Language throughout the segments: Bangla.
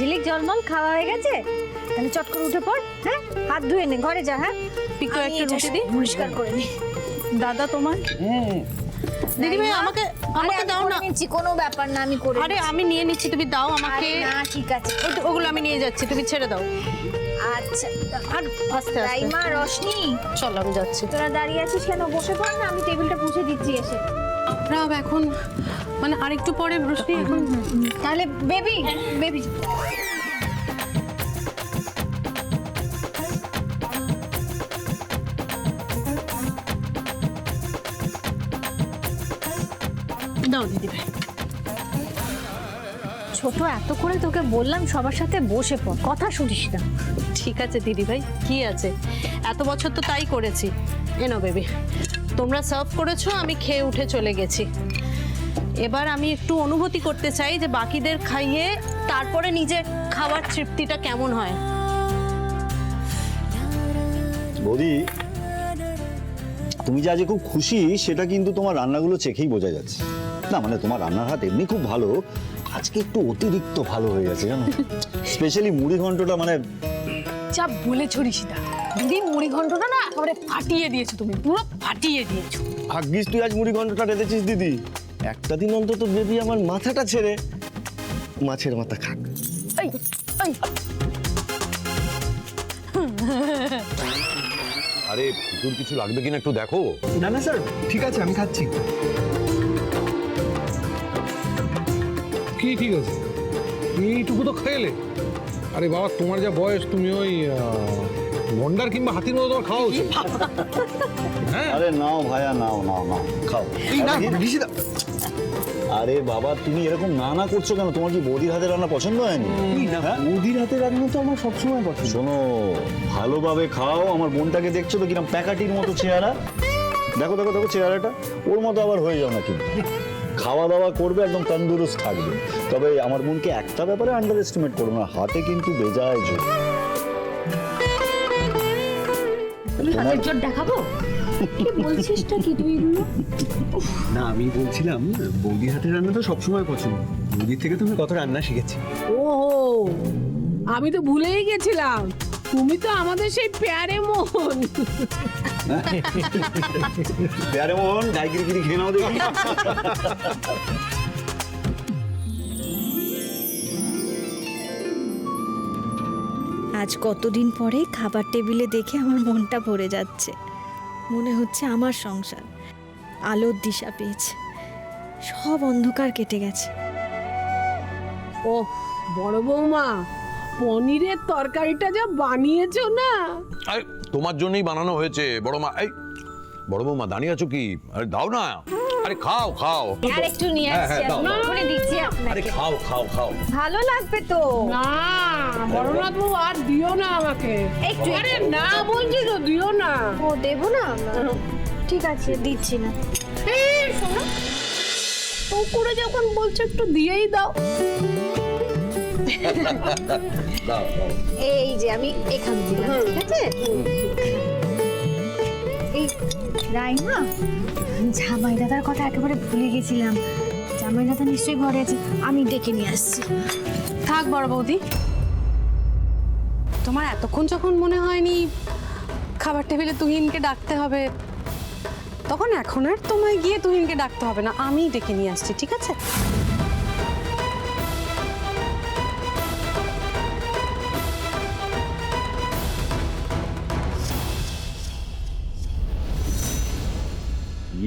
ঝিলিক জলমল খাওয়া হয়ে গেছে? তাহলে চট করে উঠে পড় হ্যাঁ? হাত ধুয়ে নে ঘরে যা হ্যাঁ? পিকো আমি একটা রুটি দিই। পরিষ্কার করে নি। দাদা তোমার? দিদি ভাই আমাকে আমাকে দাও না। নিচ্ছি কোনো ব্যাপার না আমি করে আরে আমি নিয়ে নিচ্ছি তুমি দাও আমাকে। না ঠিক আছে। ওগুলো আমি নিয়ে যাচ্ছি তুমি ছেড়ে দাও। আচ্ছা আর আস্তে আস্তে। রাইমা রশনি? চল আমি যাচ্ছি। তোরা দাঁড়িয়ে আছিস কেন? বসে পড় না আমি টেবিলটা মুছে দিচ্ছি এসে। রাব এখন মানে আরেকটু পরে বৃষ্টি এখন তাহলে বেবি বেবি। দাও দিদি ভাই। ছোট এত করে তোকে বললাম সবার সাথে বসে পড় কথা শুনিস না। ঠিক আছে দিদি ভাই কি আছে? এত বছর তো তাই করেছি। এনো বেবি তোমরা সার্ভ করেছ আমি খেয়ে উঠে চলে গেছি। এবার আমি একটু অনুভূতি করতে চাই যে বাকিদের খাইয়ে তারপরে নিজের খাবার তৃপ্তিটা কেমন হয়। বৌদি তুমি যে আজকে খুব খুশি সেটা কিন্তু তোমার রান্নাগুলো চেখেই বোঝা যাচ্ছে। না মানে তোমার রান্নার হাত এমনি খুব ভালো। আজকে একটু অতিরিক্ত ভালো হয়ে গেছে জানো? স্পেশালি মুড়ি ঘন্টটা মানে যা বলেছ ঋষিতা দিদি মুড়ি ঘন্টটা না একেবারে ফাটিয়ে দিয়েছ তুমি পুরো ফাটিয়ে দিয়েছ। ভাগ্যিস তুই আজ মুড়ি ঘন্টটা রেঁধেছিস দিদি। একটা দিন অন্তত বেবি আমার মাথাটা ছেড়ে মাছের মাথা খাক। এই এই। আরে তোর কিছু লাগবে কিনা একটু দেখো। না না স্যার ঠিক আছে আমি খাচ্ছি। কি ঠিক আছে? এইটুকু তো খেলে। আরে বাবা তোমার যা বয়স তুমি ওই গন্ডার কিংবা হাতির মতো তোমার খাওয়া উচিত। হ্যাঁ? আরে নাও ভাইয়া নাও নাও নাও। খাও। এই না ঋষিদা আরে বাবা তুমি এরকম না না করছ কেন? তোমার কি বৌদির হাতে রান্না পছন্দ হয়নি? হ্যাঁ? মোদির হাতে রান্না তো আমার সবসময় পছন্দ। শোনো ভালোভাবে খাও। আমার বোনটাকে দেখছ তো কিরম প্যাকাটির মতো চেহারা। দেখো দেখো দেখো চেহারাটা। ওর মতো আবার হয়ে যাও না কিন্তু খাওয়া দাওয়া করবে একদম তন্দুরুস্ত থাকবে। তবে আমার বোনকে একটা ব্যাপারে আন্ডার এস্টিমেট করব না হাতে কিন্তু বেজায় জোর। হাতের জোর দেখাবো? কি বলছিসটা কি তুই এগুলো? না আমি বলছিলাম বৌদির হাতে রান্না তো সবসময় পছন্দ। বৌদির থেকে তুমি কত রান্না শিখেছি। ও আমি তো ভুলেই গেছিলাম। তুমি তো আমাদের সেই প্যারে মোহন প্যারে মোহন গাইগিরি খেয়ে নাও দেখি। আজ কতদিন পরে খাবার টেবিলে দেখে আমার মনটা ভরে যাচ্ছে। মনে হচ্ছে আমার সংসার আলোর দিশা পেয়েছে। সব অন্ধকার কেটে গেছে। ও বড় বৌমা পনিরের তরকারিটা যা বানিয়েছো না? তোমার জন্যই বানানো হয়েছে। বড় মা এই বড় বৌমা দাঁড়িয়ে আছো কি? আরে দাও না। আরে খাও খাও। আর একটু নিয়ে হ্যাঁ, আসছি হ্যাঁ, আমি। দিচ্ছি আরে খাও খাও খাও। ভালো লাগবে তো। না বড়নাথ বাবু আর দিও না আমাকে। একটু আরে না বলছি তো দিও না। ও দেবো না ঠিক আছে দিচ্ছি না। এই, শোনো। তো করে যখন বলছো একটু দিয়েই দাও। এই যে আমি এখান দিলাম ঠিক আছে? এই রাইমা জামাই দাদার কথা একেবারে ভুলে গেছিলাম। জামাই দাদা নিশ্চয়ই ঘরে আছে আমি ডেকে নিয়ে আসছি। থাক বড় বৌদি। তোমার এতক্ষণ যখন মনে হয়নি খাবার টেবিলে তুহিনকে ডাকতে হবে তখন এখন আর তোমায় গিয়ে তুহিনকে ডাকতে হবে না আমিই ডেকে নিয়ে আসছি ঠিক আছে?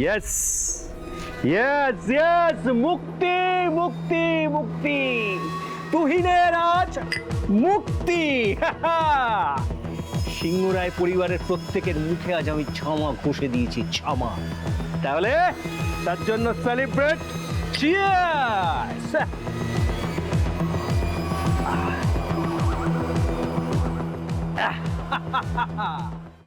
ইয়েস ইয়েস ইয়েস মুক্তি মুক্তি মুক্তি তুহিনের আজ মুক্তি। সিংহরায় পরিবারের প্রত্যেকের মুখে আজ আমি ক্ষমা ঘষে দিয়েছি ক্ষমা তাহলে তার জন্য সেলিব্রেট চিয়ার্স